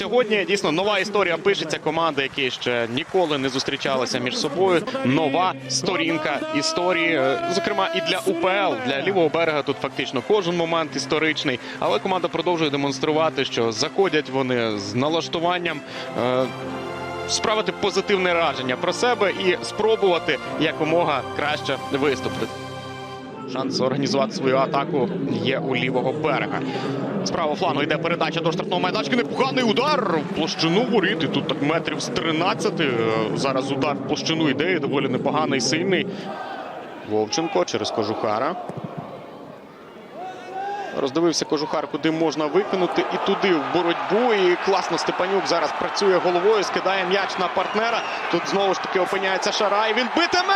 Сьогодні дійсно нова історія пишеться команди, які ще ніколи не зустрічалися між собою. Нова сторінка історії, е, зокрема і для УПЛ, для лівого берега. Тут фактично кожен момент історичний. Але команда продовжує демонструвати, що заходять вони з налаштуванням. е, Справити позитивне враження про себе і спробувати якомога краще виступити. Шанс організувати свою атаку є у лівого берега. З правого флангу йде передача до штрафного майданчика. Непоганий удар в площину воріт. І тут так метрів з 13. Е, Зараз удар в площину йде. Доволі непоганий, сильний. Вовченко через кожухара. Роздивився кожухар, куди можна викинути, і туди в боротьбу. І класно Степанюк зараз працює головою, скидає м'яч на партнера. Тут знову ж таки опиняється Шарай. Він битиме!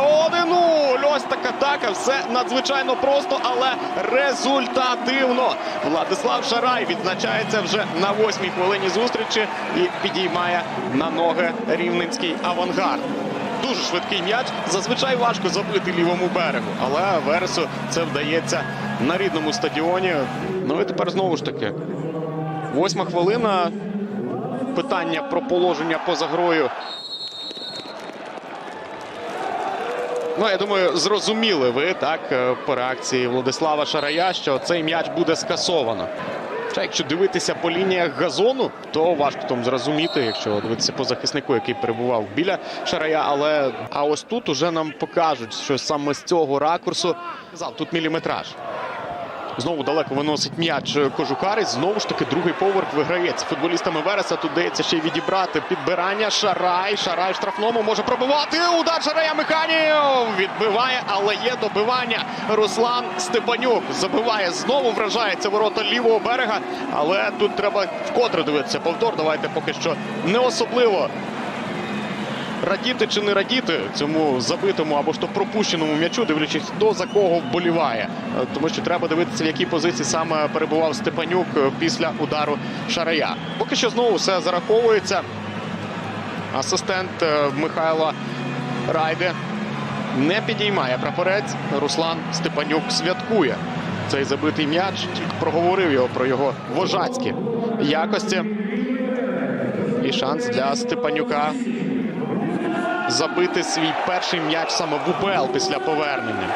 1-0. Ось така атака. Все надзвичайно просто, але результативно. Владислав Шарай відзначається вже на восьмій хвилині зустрічі і підіймає на ноги рівненський авангард. Дуже швидкий м'яч. Зазвичай важко забити лівому берегу, але Вересу це вдається на рідному стадіоні. Ну і тепер знову ж таки. Восьма хвилина. Питання про положення поза грою. Ну, я думаю, зрозуміли ви так е, по реакції Владислава Шарая, що цей м'яч буде скасовано. Хоча, якщо дивитися по лініях газону, то важко там зрозуміти, якщо дивитися по захиснику, який перебував біля Шарая. Але а ось тут уже нам покажуть, що саме з цього ракурсу тут міліметраж. Знову далеко виносить м'яч Кожухарець. Знову ж таки, другий поверх виграється. Футболістами Вереса тут дається ще й відібрати підбирання. Шарай. Шарай в штрафному може пробивати. Удар Шарая Механів відбиває, але є добивання. Руслан Степанюк забиває. Знову вражається ворота лівого берега. Але тут треба вкотре дивитися. Повтор. Давайте поки що не особливо радіти чи не радіти цьому забитому або ж то пропущеному м'ячу, дивлячись, хто за кого вболіває. Е, Тому що треба дивитися, в якій позиції саме перебував Степанюк е, після удару Шарая. Поки що знову все зараховується. Асистент е, Михайла Райде не підіймає прапорець. Руслан Степанюк святкує цей забитий м'яч. Тільки проговорив його про його вожацькі якості. І шанс для Степанюка забити свій перший м'яч саме в УПЛ після повернення.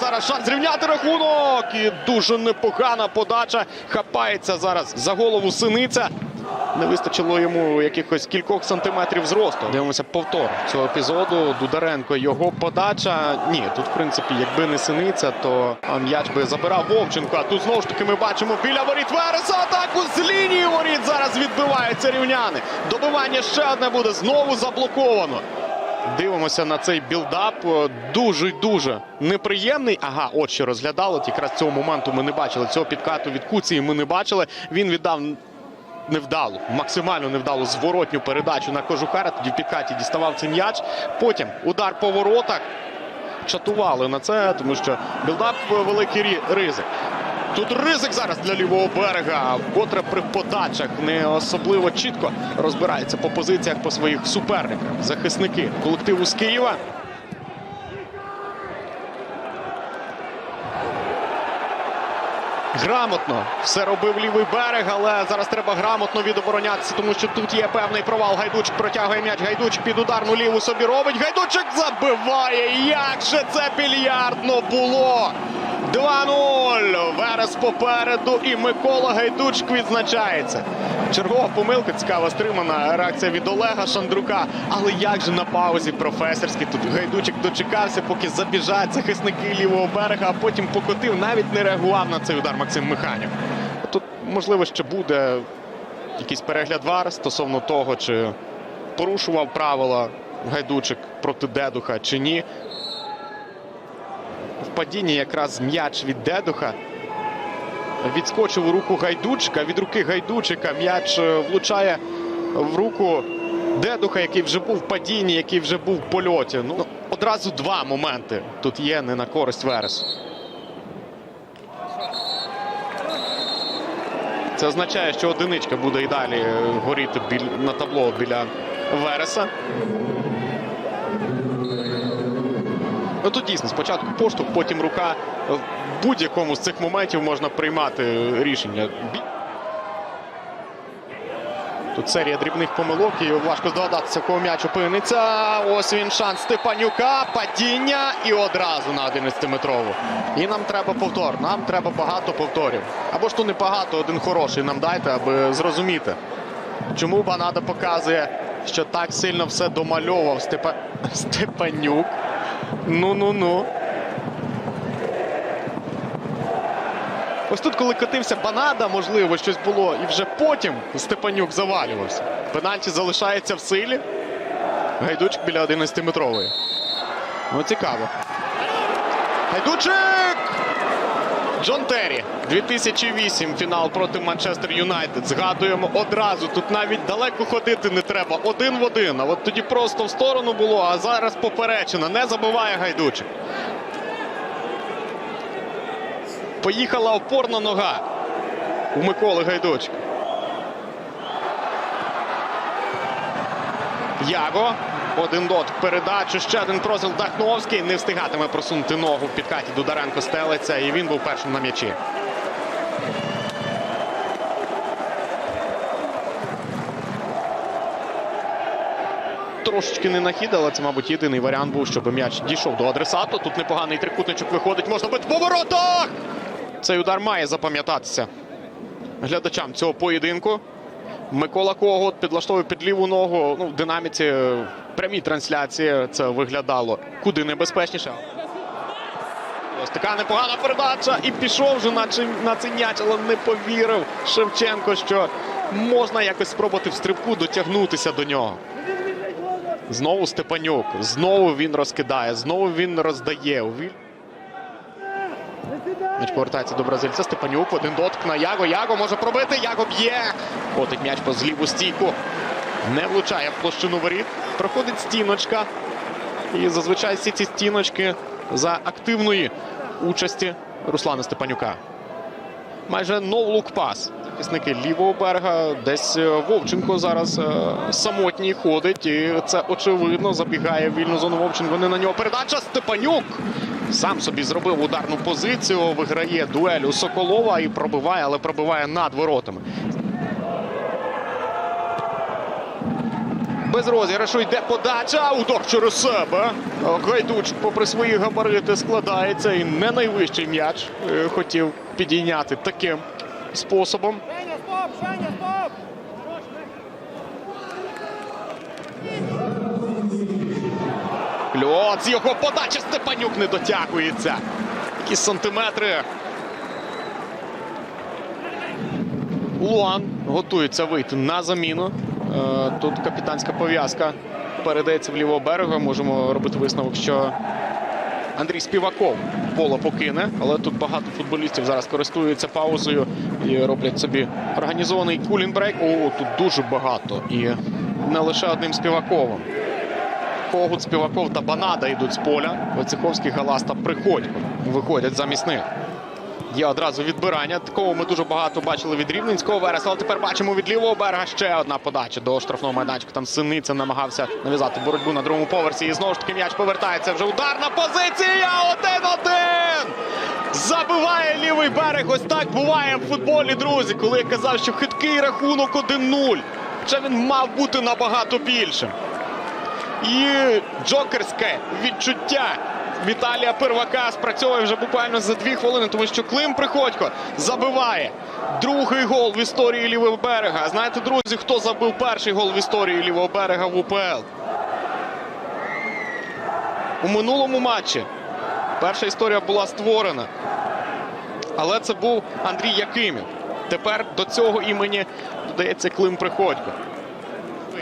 Зараз шанс зрівняти рахунок. І дуже непогана подача. Хапається зараз за голову синиця. Не вистачило йому якихось кількох сантиметрів зросту. Дивимося повтор цього епізоду. Дударенко його подача. Ні, тут, в принципі, якби не синиця, то м'яч би забирав Вовченко. А тут знову ж таки ми бачимо біля воріт Вереса. Атаку з лінії воріт зараз відбиваються рівняни. Добивання ще одне буде знову заблоковано. Дивимося на цей білдап. Дуже дуже неприємний. Ага, от що розглядало. От Якраз цього моменту ми не бачили. Цього підкату від Куції ми не бачили. Він віддав невдалу, максимально невдалу зворотню передачу на Кожухара. Тоді в підкаті діставав цей м'яч. Потім удар по воротах. Чатували на це, тому що білдап великий ризик. Тут ризик зараз для лівого берега. Вкотре при подачах не особливо чітко розбирається по позиціях по своїх суперниках. Захисники колективу з Києва. Грамотно все робив лівий берег, але зараз треба грамотно відоборонятися, тому що тут є певний провал. Гайдучик протягує м'яч. Гайдучик під ударну ліву собі робить. Гайдучик забиває. Як же це більярдно було? 2-0. Верес попереду і Микола Гайдучик відзначається. Чергова помилка цікава стримана реакція від Олега Шандрука. Але як же на паузі професорський тут Гайдучик дочекався, поки забіжать захисники лівого берега, а потім покотив. Навіть не реагував на цей удар Максим Механів. Тут можливо ще буде якийсь перегляд вар стосовно того, чи порушував правила Гайдучик проти Дедуха чи ні. В падінні якраз м'яч від Дедуха. Відскочив у руку Гайдучика. Від руки Гайдучика м'яч е, влучає в руку Дедуха, який вже був в падінні, який вже був в польоті. Ну, одразу два моменти тут є не на користь Вересу. Це означає, що одиничка буде і далі е, горіти на табло біля Вереса. Ну тут дійсно спочатку поштовх, потім рука. В будь-якому з цих моментів можна приймати рішення. Тут серія дрібних помилок і важко здогадатися, кого м'яч опиниться. Ось він шанс Степанюка. Падіння і одразу на 11-метрову. І нам треба повтор. Нам треба багато повторів. Або ж то не багато, один хороший нам дайте, аби зрозуміти. Чому Банада показує, що так сильно все домальовував Степа... Степанюк. Ну-ну-ну. Ось тут, коли котився Банада, можливо, щось було, і вже потім Степанюк завалювався. Пенальті залишається в силі. Гайдучик біля 11-метрової. Ну, цікаво. Гайдучик! Джон Террі. 2008 фінал проти Манчестер Юнайтед. Згадуємо одразу. Тут навіть далеко ходити не треба. Один в один. А от тоді просто в сторону було, а зараз поперечина. Не забуває Гайдучик. Поїхала опорна нога у Миколи Гайдучка. Яго. Один дотик передачу. Ще один просил Дахновський. Не встигатиме просунути ногу в підкаті. Дударенко стелиться. І він був першим на м'ячі. Трошечки не нахід, але це, мабуть, єдиний варіант був, щоб м'яч дійшов до адресату. Тут непоганий трикутничок виходить. Можна бити по воротах! Цей удар має запам'ятатися глядачам цього поєдинку. Микола Когут підлаштовує під ліву ногу. Ну, в динаміці е, в прямій трансляції це виглядало куди небезпечніше. Ось така непогана передача. І пішов вже на, чи- на цей м'яч, але не повірив Шевченко, що можна якось спробувати в стрибку дотягнутися до нього. Знову Степанюк. Знову він розкидає, знову він роздає. М'яч повертається до бразильця. Степанюк. Один дотик на Яго. Яго може пробити. Яго б'є. Котить м'яч по зліву стійку. Не влучає в площину воріт. Проходить стіночка. І зазвичай всі ці стіночки за активної участі Руслана Степанюка. Майже no-look пас. Захисники лівого берега. Десь е, Вовченко зараз е, самотній ходить. І це очевидно. Забігає в вільну зону Вовченко. Не на нього передача. Степанюк сам собі зробив ударну позицію. Виграє дуель у Соколова і пробиває, але пробиває над воротами. Без розіграшу йде подача. Удар через себе. Гайдучик, попри свої габарити, складається. І не найвищий м'яч е, хотів підійняти таким способом. З його подачі Степанюк не дотягується. Якісь сантиметри. Луан готується вийти на заміну. Е, Тут капітанська пов'язка передається в лівого берега. Можемо робити висновок, що Андрій Співаков поле покине, але тут багато футболістів зараз користуються паузою і роблять собі організований кулінбрейк. О, тут дуже багато. І не лише одним співаковим. Когут, Співаков та Банада йдуть з поля. Войцеховський, Галас та Приходько виходять замість них. Є одразу відбирання. Такого ми дуже багато бачили від Рівненського вереса. Але тепер бачимо від лівого берега ще одна подача до штрафного майданчика. Там Синиця намагався нав'язати боротьбу на другому поверсі. І знову ж таки м'яч повертається. Вже ударна позиція. Один-один. Забиває лівий берег. Ось так буває в футболі, друзі. Коли я казав, що хиткий рахунок 1-0. Хоча він мав бути набагато більшим. І джокерське відчуття Віталія Первака спрацьовує вже буквально за дві хвилини, тому що Клим Приходько забиває другий гол в історії лівого берега. Знаєте, друзі, хто забив перший гол в історії лівого берега в УПЛ? У минулому матчі перша історія була створена. Але це був Андрій Якимів. Тепер до цього імені додається Клим Приходько.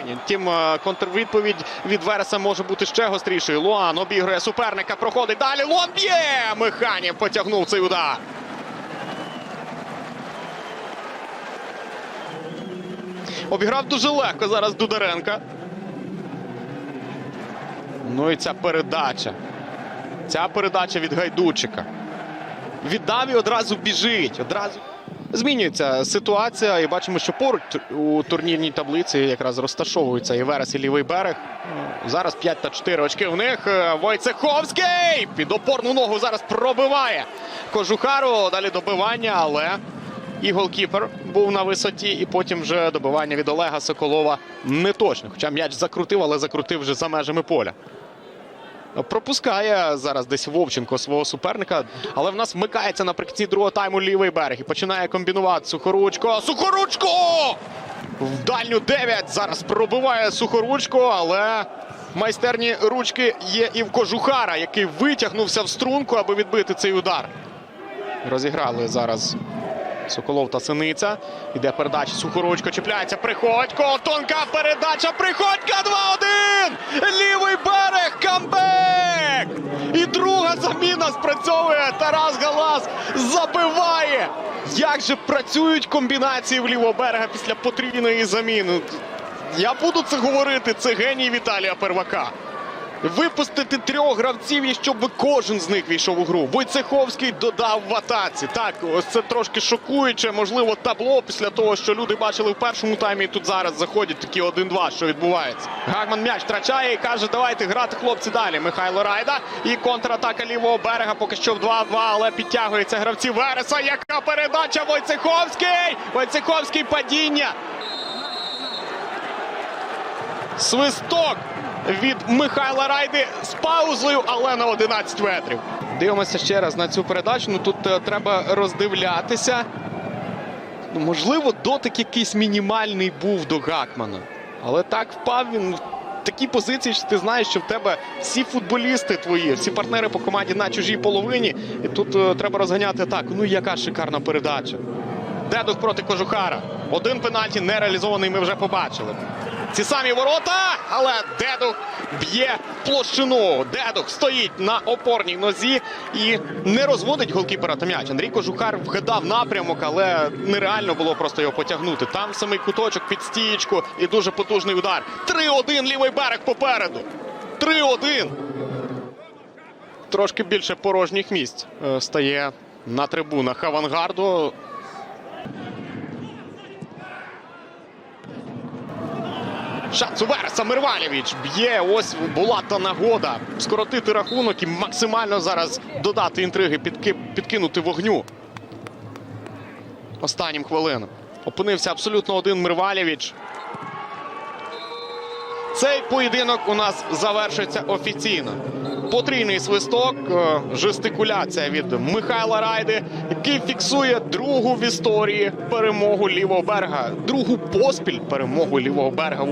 Винен. Втім, е, контрвідповідь від Вереса може бути ще гострішою. Луан обігрує суперника, проходить далі. Луан б'є! Механів потягнув цей удар. Обіграв дуже легко зараз Дударенка. Ну і ця передача. Ця передача від Гайдучика. Віддав і одразу біжить. Одразу. Змінюється ситуація, і бачимо, що поруч у турнірній таблиці якраз розташовуються і Верес, і лівий берег. Зараз 5 та 4 очки в них. Е, Войцеховський під опорну ногу зараз пробиває Кожухару. Далі добивання, але і голкіпер був на висоті, і потім вже добивання від Олега Соколова не точно. Хоча м'яч закрутив, але закрутив вже за межами поля. Пропускає зараз десь Вовченко свого суперника, але в нас вмикається наприкінці другого тайму лівий берег і починає комбінувати Сухоручко. Сухоручко! В дальню 9 зараз пробиває Сухоручко, але майстерні ручки є і в Кожухара, який витягнувся в струнку, аби відбити цей удар. Розіграли зараз Соколов та Синиця. Іде передача. Сухоручко чіпляється. Приходько. Тонка передача. Приходька 2-1. Лівий берег. Камбек. І друга заміна спрацьовує. Тарас Галас забиває. Як же працюють комбінації в лівого берега після потрійної заміни? Я буду це говорити. Це геній Віталія Первака. Випустити трьох гравців і щоб кожен з них війшов у гру. Войцеховський додав в атаці. Так, ось це трошки шокуюче. Можливо, табло після того, що люди бачили в першому таймі. І тут зараз заходять такі 1-2, що відбувається. Гагман м'яч втрачає і каже: давайте грати хлопці далі. Михайло Райда і контратака лівого берега. Поки що в 2-2, але підтягуються гравці Вереса. Яка передача Войцеховський! Войцеховський падіння. Свисток від Михайла Райди з паузою, але на 11 метрів. Дивимося ще раз на цю передачу. Ну тут е, треба роздивлятися. Ну, можливо, дотик якийсь мінімальний був до Гакмана. Але так впав він в такій позиції, що ти знаєш, що в тебе всі футболісти твої, всі партнери по команді на чужій половині. І тут е, треба розганяти так. Ну яка шикарна передача. Дедух проти Кожухара. Один пенальті не реалізований, ми вже побачили. Ці самі ворота, але Дедух б'є площину. Дедух стоїть на опорній нозі і не розводить голкіпера та м'яч. Андрій Кожухар вгадав напрямок, але нереально було просто його потягнути. Там самий куточок під стієчку і дуже потужний удар. 3-1 лівий берег попереду. 3-1. Трошки більше порожніх місць е, стає на трибунах авангарду. Шанс у Вереса Мирвалєвич б'є. Ось була та нагода скоротити рахунок і максимально зараз додати інтриги, підки... підкинути вогню. Останнім хвилинам. Опинився абсолютно один Мирвалєвич. Цей поєдинок у нас завершиться офіційно. Потрійний свисток, е, жестикуляція від Михайла Райди, який фіксує другу в історії перемогу лівого берега, другу поспіль перемогу лівого берега.